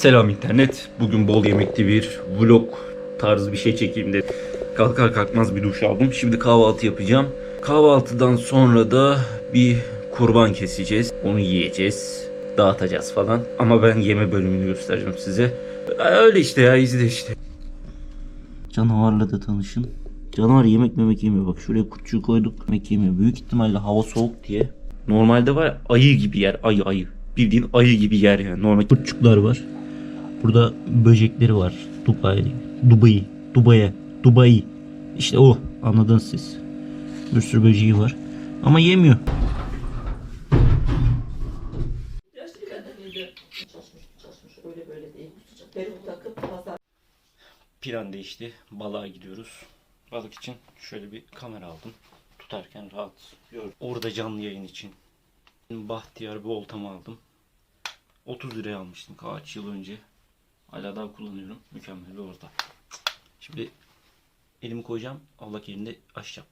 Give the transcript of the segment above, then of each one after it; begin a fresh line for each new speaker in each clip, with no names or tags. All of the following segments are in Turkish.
Selam internet. Bugün bol yemekli bir vlog tarzı bir şey çekeyim dedim. Kalkar kalkmaz bir duş aldım. Şimdi kahvaltı yapacağım. Kahvaltıdan sonra da bir kurban keseceğiz. Onu yiyeceğiz. Dağıtacağız falan. Ama ben yeme bölümünü göstereceğim size. Öyle işte ya izle işte. Canavarla da tanışın. Canavar yemek memek yemiyor. Bak şuraya kutçuğu koyduk. Yemek yemiyor. Büyük ihtimalle hava soğuk diye. Normalde var ya, ayı gibi yer. Ayı ayı. Bildiğin ayı gibi yer yani. Normal kurtçuklar var. Burada böcekleri var. Dubai. Dubai. Dubai. Dubai. İşte o. Anladınız siz. Bir sürü böceği var. Ama yemiyor. Plan değişti. Balığa gidiyoruz. Balık için şöyle bir kamera aldım. Tutarken rahat. Gör. Orada canlı yayın için. Bahtiyar bir oltamı aldım. 30 liraya almıştım kaç yıl önce. Hala daha kullanıyorum. Mükemmel bir orta. Şimdi elimi koyacağım. Allah elinde açacağım.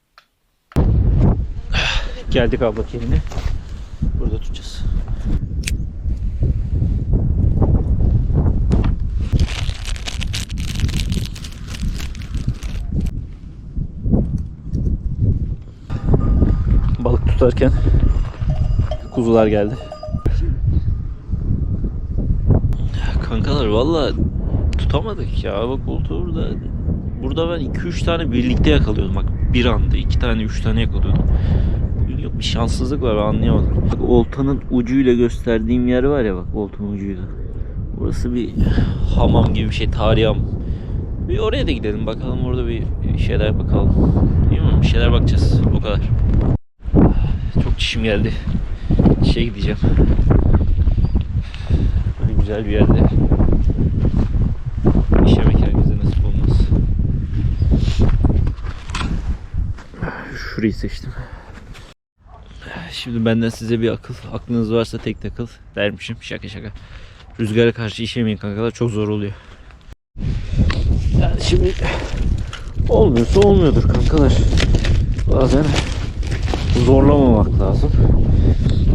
Geldik abla eline. Burada tutacağız. balık tutarken kuzular geldi. Kankalar valla tutamadık ya. Bak oldu burada. Burada ben 2-3 tane birlikte yakalıyordum. Bak bir anda 2 tane 3 tane yakalıyordum. Bugün yok bir şanssızlık var anlayamadım. Bak oltanın ucuyla gösterdiğim yer var ya bak oltanın ucuyla. Burası bir hamam gibi bir şey tarihi hamam. Bir oraya da gidelim bakalım orada bir şeyler bakalım. Değil mi? Bir şeyler bakacağız. O kadar. Çok çişim geldi. İşe gideceğim. Güzel bir yerde. İş yemek herkese nasip olmaz. Şurayı seçtim. Şimdi benden size bir akıl. Aklınız varsa tek takıl dermişim. Şaka şaka. Rüzgara karşı işemeyin kankalar. Çok zor oluyor. Yani şimdi olmuyorsa olmuyordur kankalar. Bazen zorlamamak lazım.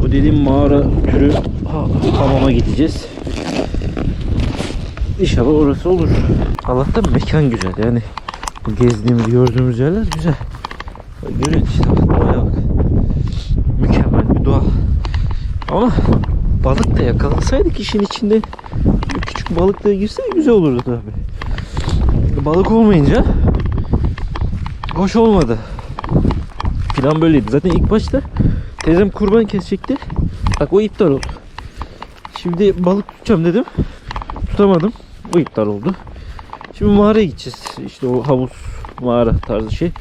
Bu dediğim mağara türü ha- hamama gideceğiz. İnşallah orası olur. Allah'tan mekan güzel yani. Gezdiğimiz gördüğümüz yerler güzel. Görüyorsun işte doğaya bak. Mükemmel bir doğa. Ama balık da yakalasaydık işin içinde küçük balık da girse güzel olurdu tabii. Balık olmayınca hoş olmadı. Plan böyleydi. Zaten ilk başta teyzem kurban kesecekti. Bak o iptal oldu. Şimdi balık tutacağım dedim. Tutamadım. O iptal oldu. Şimdi mağaraya gideceğiz. İşte o havuz mağara tarzı şey.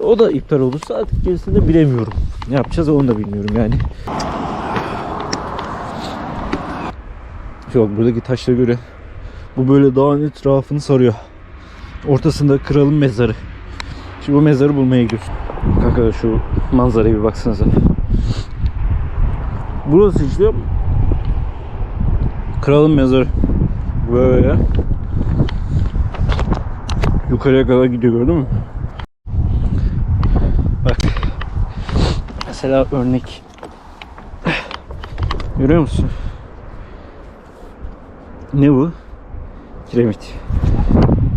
O da iptal oldu. Artık gerisini bilemiyorum. Ne yapacağız onu da bilmiyorum yani. Yok buradaki taşlara göre bu böyle dağın etrafını sarıyor. Ortasında kralın mezarı. Şimdi bu mezarı bulmaya gidiyoruz. Kanka şu manzaraya bir baksanıza. Burası işte kralın mezarı. Böyle. Yukarıya kadar gidiyor gördün mü? Bak. Mesela örnek. Görüyor musun? Ne bu? Kiremit.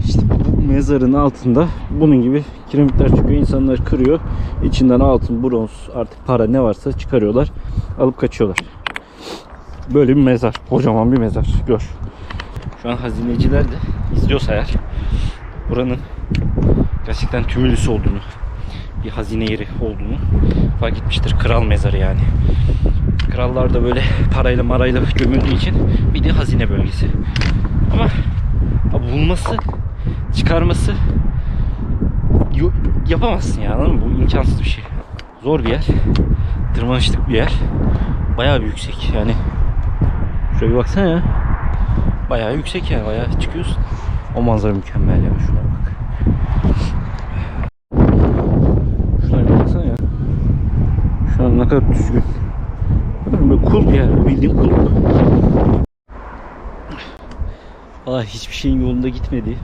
İşte bu mezarın altında bunun gibi kiremitler çıkıyor. İnsanlar kırıyor. İçinden altın, bronz, artık para ne varsa çıkarıyorlar. Alıp kaçıyorlar. Böyle bir mezar. Kocaman bir mezar. Gör. Şu an hazineciler de izliyorsa eğer buranın gerçekten tümülüsü olduğunu bir hazine yeri olduğunu fark etmiştir. Kral mezarı yani. Krallar da böyle parayla marayla gömüldüğü için bir de hazine bölgesi. Ama bulması, çıkarması yapamazsın ya anladın mı? Bu imkansız bir şey. Zor bir yer. Tırmanışlık bir yer. Bayağı bir yüksek yani. Şuraya bir baksana ya. Bayağı yüksek yani bayağı çıkıyorsun. O manzara mükemmel ya şuna bak. Şuna bir baksana ya. Şu an ne kadar düzgün. Böyle kul bir yer. Bildiğin kul. Valla hiçbir şeyin yolunda gitmedi.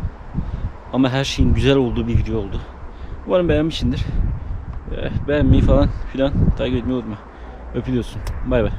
Ama her şeyin güzel olduğu bir video oldu. Umarım beğenmişsindir. Eh, Beğenmeyi falan filan takip etmeyi unutma. Öpülüyorsun. Bay bay.